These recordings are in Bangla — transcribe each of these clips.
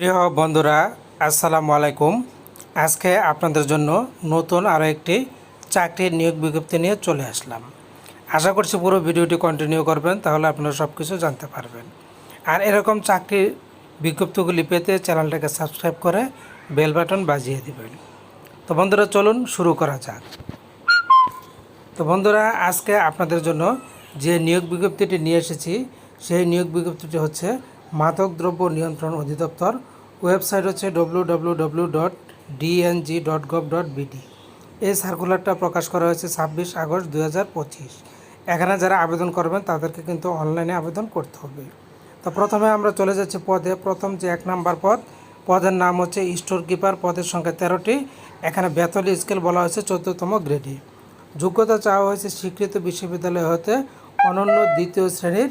প্রিয় বন্ধুরা, আসসালামু আলাইকুম। আজকে আপনাদের জন্য নতুন আরও একটি চাকরির নিয়োগ বিজ্ঞপ্তি নিয়ে চলে আসলাম। আশা করছি পুরো ভিডিওটি কন্টিনিউ করবেন, তাহলে আপনারা সব কিছু জানতে পারবেন। আর এরকম চাকরির বিজ্ঞপ্তিগুলি পেতে চ্যানেলটাকে সাবস্ক্রাইব করে বেল বাটন বাজিয়ে দিবেন। তো বন্ধুরা, চলুন শুরু করা যাক। তো বন্ধুরা, আজকে আপনাদের জন্য যে নিয়োগ বিজ্ঞপ্তিটি নিয়ে এসেছি, সেই নিয়োগ বিজ্ঞপ্তিটি হচ্ছে মাদক দ্রব্য নিয়ন্ত্রণ অধিদপ্তর। ওয়েবসাইট হচ্ছে W dot dot gov dot এই সার্কুলারটা প্রকাশ করা হয়েছে ছাব্বিশ আগস্ট দুই হাজার পঁচিশ। এখানে যারা আবেদন করবেন, তাদেরকে কিন্তু অনলাইনে আবেদন করতে হবে। তো প্রথমে আমরা চলে যাচ্ছি পদে। প্রথম যে এক নাম্বার পদ, পদের নাম হচ্ছে স্টোর কিপার পদের সংখ্যা তেরোটি। এখানে বেতলি স্কেল বলা হয়েছে চোদ্দতম গ্রেডে। যোগ্যতা চাওয়া হয়েছে স্বীকৃত বিশ্ববিদ্যালয় হতে অনন্য দ্বিতীয় শ্রেণির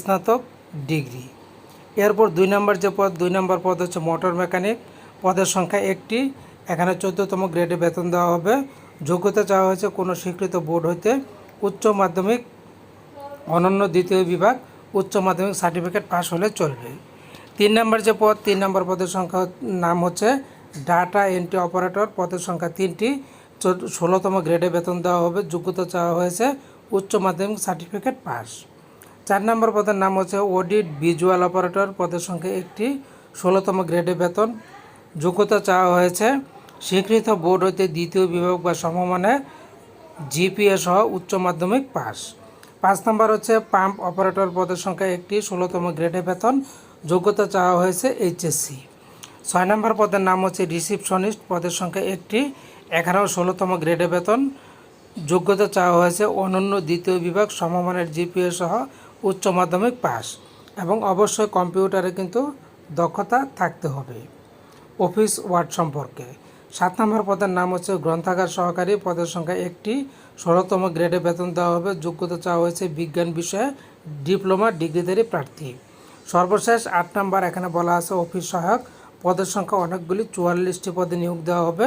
স্নাতক ডিগ্রি। এরপর দুই নম্বর যে পদ, দুই নম্বর পদ হচ্ছে মোটর মেকানিক। পদের সংখ্যা একটি। এখানে চোদ্দতম গ্রেডে বেতন দেওয়া হবে। যোগ্যতা চাওয়া হয়েছে কোনো স্বীকৃত বোর্ড হইতে উচ্চ মাধ্যমিক, অনন্য দ্বিতীয় বিভাগ, উচ্চ মাধ্যমিক সার্টিফিকেট পাস হলে চলবে। তিন নম্বর যে পদ, তিন নম্বর পদের সংখ্যা নাম হচ্ছে ডাটা এন্ট্রি অপারেটর। পদের সংখ্যা তিনটি। ষোলোতম গ্রেডে বেতন দেওয়া হবে। যোগ্যতা চাওয়া হয়েছে উচ্চ মাধ্যমিক সার্টিফিকেট পাস। চার নম্বর পদের নাম হচ্ছে অডিট ভিজুয়াল অপারেটর। পদের সংখ্যা একটি ষোলোতম গ্রেডে বেতন। যোগ্যতা চাওয়া হয়েছে স্বীকৃত বোর্ড হইতে দ্বিতীয় বিভাগ বা সমমানে জিপিএ সহ উচ্চ মাধ্যমিক পাস। পাঁচ নম্বর হচ্ছে পাম্প অপারেটর। পদের সংখ্যা একটি ষোলোতম গ্রেডে বেতন। যোগ্যতা চাওয়া হয়েছে এইচএসসি। ছয় নম্বর পদের নাম হচ্ছে রিসিপশনিস্ট। পদের সংখ্যা একটি এখানেও ষোলোতম গ্রেডে বেতন। যোগ্যতা চাওয়া হয়েছে অনন্য দ্বিতীয় বিভাগ, সমমানের জিপিএ সহ উচ্চ মাধ্যমিক পাস এবং অবশ্যই কম্পিউটারে কিন্তু দক্ষতা থাকতে হবে। অফিস ওয়ার্ড সম্পর্কে। সাত নম্বর পদের নাম হচ্ছে গ্রন্থাগার সহকারী। পদের সংখ্যা একটি। ষোলোতম গ্রেডে বেতন দেওয়া হবে। যোগ্যতা চাওয়া হয়েছে বিজ্ঞান বিষয়ে। ডিপ্লোমা, ডিগ্রিধারী প্রার্থী। সর্বশেষ আট নম্বর এখানে বলা আছে অফিস সহায়ক। পদের সংখ্যা অনেকগুলি। চুয়াল্লিশটি পদে নিয়োগ দেওয়া হবে।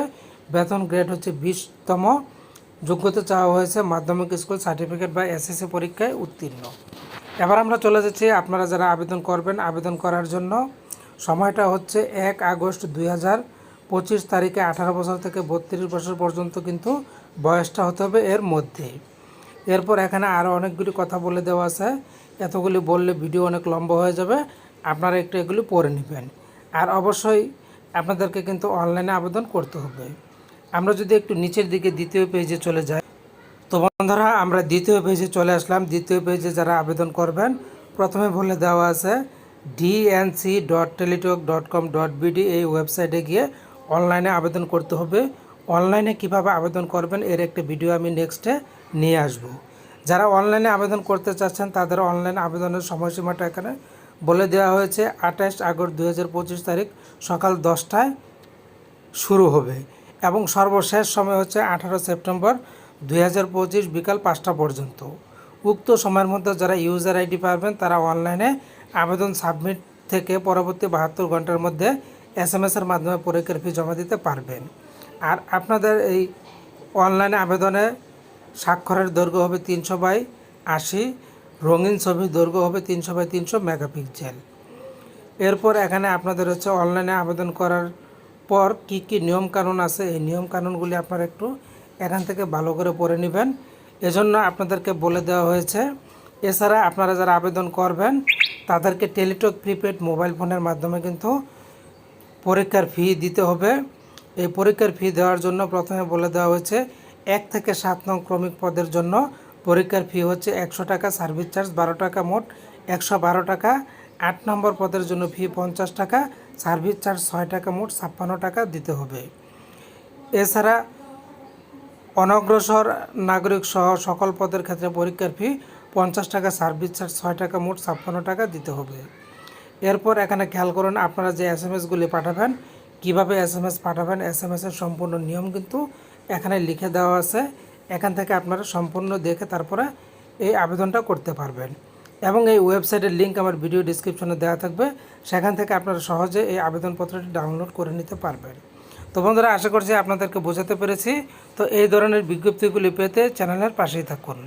বেতন গ্রেড হচ্ছে বিশতম। যোগ্যতা চাওয়া হয়েছে মাধ্যমিক স্কুল সার্টিফিকেট বা এসএসসি পরীক্ষায় উত্তীর্ণ। এবার আমরা চলে যাচ্ছি, আপনারা যারা আবেদন করবেন, আবেদন করার জন্য। সময়টা হচ্ছে এক আগস্ট দুই হাজার পঁচিশ তারিখে আঠারো বছর থেকে বত্রিশ বছর পর্যন্ত কিন্তু বয়সটা হতে হবে এর মধ্যে। এরপর এখানে আরও অনেকগুলি কথা বলে দেওয়া আছে। এতগুলি বললে ভিডিও অনেক লম্বা হয়ে যাবে। আপনারা একটু এগুলি পড়ে নেবেন। আর অবশ্যই আপনাদেরকে কিন্তু অনলাইনে আবেদন করতে হবে। আমরা যদি একটু নিচের দিকে দ্বিতীয় পেজে চলে যাই। তো বন্ধুরা, আমরা দ্বিতীয় পেজে চলে আসলাম। দ্বিতীয় পেজে যারা আবেদন করবেন, প্রথমে বলে দেওয়া আছে DNC dot Teletalk dot com dot BD এই ওয়েবসাইটে গিয়ে অনলাইনে আবেদন করতে হবে। অনলাইনে কীভাবে আবেদন করবেন, এর একটা ভিডিও আমি নেক্সটে নিয়ে আসব। যারা অনলাইনে আবেদন করতে চাচ্ছেন, তাদের অনলাইন আবেদনের সময়সীমাটা এখানে বলে দেওয়া হয়েছে, আঠাশ আগস্ট দু হাজার পঁচিশ তারিখ সকাল দশটায় শুরু হবে। এবং সর্বশেষ সময় হচ্ছে আঠারো সেপ্টেম্বর দুই হাজার পঁচিশ বিকাল পাঁচটা পর্যন্ত। উক্ত সময়ের মধ্যে যারা ইউজার আইডি পাবেন, তারা অনলাইনে আবেদন সাবমিট থেকে পরবর্তী বাহাত্তর ঘণ্টার মধ্যে এস এম এসের মাধ্যমে পরীক্ষার ফি জমা দিতে পারবেন। আর আপনাদের এই অনলাইনে আবেদনে স্বাক্ষরের দৈর্ঘ্য হবে তিনশো বাই আশি, রঙিন ছবির দৈর্ঘ্য হবে তিনশো বাই তিনশো মেগাপিক্সেল। এরপর এখানে আপনাদের হচ্ছে অনলাইনে আবেদন করার পর কি কি নিয়ম কানুন আছে, এই নিয়ম কানুনগুলি আপনারা একটু এখান থেকে ভালো করে পড়ে নেবেন। এজন্য আপনাদেরকে বলে দেওয়া হয়েছে, এছাড়া আপনারা যারা আবেদন করবেন, তাদেরকে টেলিটক প্রিপেড মোবাইল ফোনের মাধ্যমে কিন্তু পরীক্ষার ফি দিতে হবে। এই পরীক্ষার ফি দেওয়ার জন্য প্রথমে বলে দেওয়া হয়েছে, এক থেকে সাত নং ক্রমিক পদের জন্য পরীক্ষার ফি হচ্ছে একশো টাকা, সার্ভিস চার্জ বারো টাকা মোট একশো বারো টাকা, আট নম্বর পদের জন্য ফি পঞ্চাশ টাকা, সার্ভিস চার্জ ছয় টাকা মোট ছাপ্পান্ন টাকা দিতে হবে। এছাড়া অনগ্রসর নাগরিক সহ সকল পদের ক্ষেত্রে পরীক্ষার ফি পঞ্চাশ টাকা, সার্ভিস চার্জ ছয় টাকা, মোট ছাপ্পান্ন টাকা দিতে হবে। এরপর এখানে খেয়াল করুন, আপনারা যে এস এম এসগুলি পাঠাবেন, কীভাবে এস এম এস পাঠাবেন, এস এম এসের সম্পূর্ণ নিয়ম কিন্তু এখানে লিখে দেওয়া আছে। এখান থেকে আপনারা সম্পূর্ণ দেখে তারপরে এই আবেদনটা করতে পারবেন। এবং এই ওয়েবসাইটের লিঙ্ক আমার ভিডিও ডিসক্রিপশনে দেওয়া থাকবে, সেখান থেকে আপনারা সহজে এই আবেদনপত্রটি ডাউনলোড করে নিতে পারবেন। তো বন্ধুরা, আশা করছি আপনাদেরকে বোঝাতে পেরেছি। তো এই ধরনের বিজ্ঞপ্তিগুলি পেতে চ্যানেলের পাশেই থাকুন।